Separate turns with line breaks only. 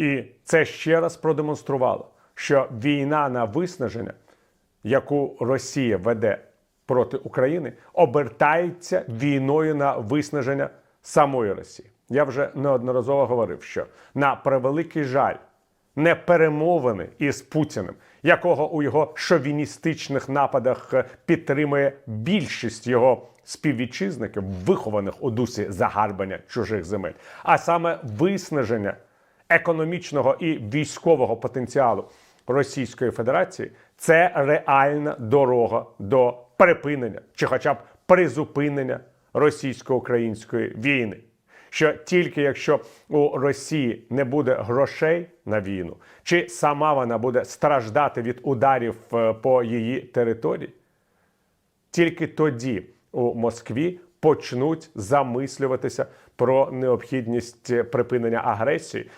І це ще раз продемонструвало, що війна на виснаження, яку Росія веде проти України, обертається війною на виснаження самої Росії. Я вже неодноразово говорив, що на превеликий жаль, не перемовини із Путіним, якого у його шовіністичних нападах е, підтримує більшість його співвітчизників, вихованих у дусі загарбання чужих земель, а саме виснаження економічного і військового потенціалу Російської Федерації це реальна дорога до припинення чи, хоча б призупинення російсько-української війни. Що тільки якщо у Росії не буде грошей на війну, чи сама вона буде страждати від ударів е, по її території, тільки тоді у Москві почнуть замислюватися про необхідність припинення агресії